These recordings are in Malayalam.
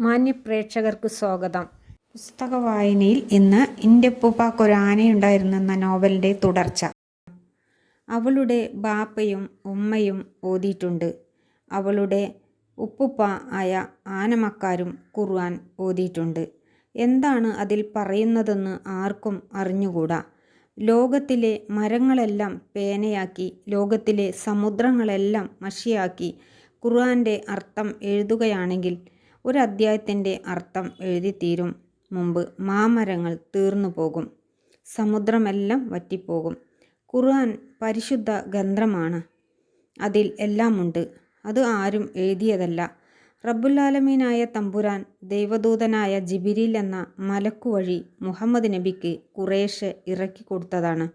മാന്യ പ്രേക്ഷകർക്ക് സ്വാഗതം. പുസ്തക വായനയിൽ ഇന്ന് ഇന്റെപ്പുപ്പാക്ക് ഒരു ആനയുണ്ടായിരുന്നു എന്ന നോവലിന്റെ തുടർച്ച. അവളുടെ ബാപ്പയും ഉമ്മയും ഓതിയിട്ടുണ്ട്. അവളുടെ ഉപ്പുപ്പ ആയ ആനമക്കാരും ഖുർആൻ ഓതിയിട്ടുണ്ട്. എന്താണ് അതിൽ പറയുന്നതെന്ന് ആർക്കും അറിഞ്ഞുകൂടാ. ലോകത്തിലെ മരങ്ങളെല്ലാം പേനയാക്കി ലോകത്തിലെ സമുദ്രങ്ങളെല്ലാം മഷിയാക്കി ഖുർആന്റെ അർത്ഥം എഴുതുകയാണെങ്കിൽ ഒരു അദ്ധ്യായത്തിന്റെ അർത്ഥം എഴുതിത്തീരും. മുമ്പ് മാമരങ്ങൾ തീർന്നു പോകും. സമുദ്രമെല്ലാം വറ്റിപ്പോകും. ഖുർആൻ പരിശുദ്ധ ഗ്രന്ഥമാണ്. അതിൽ എല്ലാമുണ്ട്. അത് ആരും എഴുതിയതല്ല. റബ്ബുല്ലാലമീനായ തമ്പുരാൻ ദൈവദൂതനായ ജിബിരിൽ എന്ന മലക്കു വഴി മുഹമ്മദ് നബിക്ക് കുറേശ്ശെ ഇറക്കി കൊടുത്തതാണ്.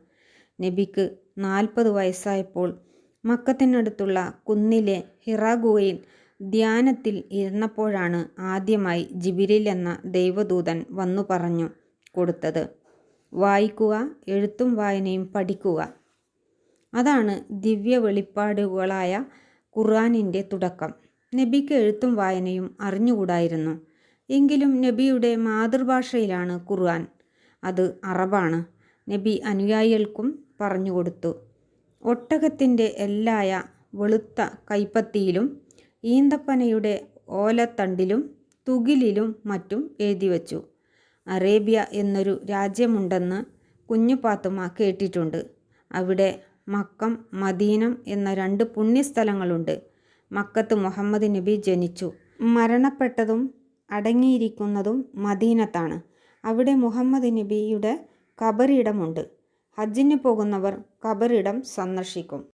നബിക്ക് നാൽപ്പത് വയസ്സായപ്പോൾ മക്കത്തിനടുത്തുള്ള കുന്നിലെ ഹിറാ ഗുഹയിൽ ധ്യാനത്തിൽ ഇരുന്നപ്പോഴാണ് ആദ്യമായി ജിബിരിൽ എന്ന ദൈവദൂതൻ വന്നു പറഞ്ഞു കൊടുത്തത്. വായിക്കുക എഴുത്തും വായനയും പഠിക്കുക. അതാണ് ദിവ്യ വെളിപ്പാടുകളായ ഖുർആാനിന്റെ തുടക്കം. നബിക്ക് എഴുത്തും വായനയും അറിഞ്ഞുകൂടായിരുന്നു. എങ്കിലും നബിയുടെ മാതൃഭാഷയിലാണ് ഖുർആൻ. അത് അറബാണ്. നബി അനുയായികൾക്കും പറഞ്ഞുകൊടുത്തു ഒട്ടകത്തിന്റെ എല്ലായ വെളുത്ത കൈപ്പത്തിയിലും ഈന്തപ്പനയുടെ ഓലത്തണ്ടിലും തുകിലിലും മറ്റും എഴുതി വച്ചു. അറേബ്യ എന്നൊരു രാജ്യമുണ്ടെന്ന് കുഞ്ഞു പാത്തുമ്മ കേട്ടിട്ടുണ്ട്. അവിടെ മക്കം മദീനം എന്ന രണ്ട് പുണ്യസ്ഥലങ്ങളുണ്ട്. മക്കത്ത് മുഹമ്മദ് നബി ജനിച്ചു. മരണപ്പെട്ടതും അടങ്ങിയിരിക്കുന്നതും മദീനത്താണ്. അവിടെ മുഹമ്മദ് നബിയുടെ കബറിടമുണ്ട് ഹജ്ജിന് പോകുന്നവർ കബറിടം സന്ദർശിക്കും.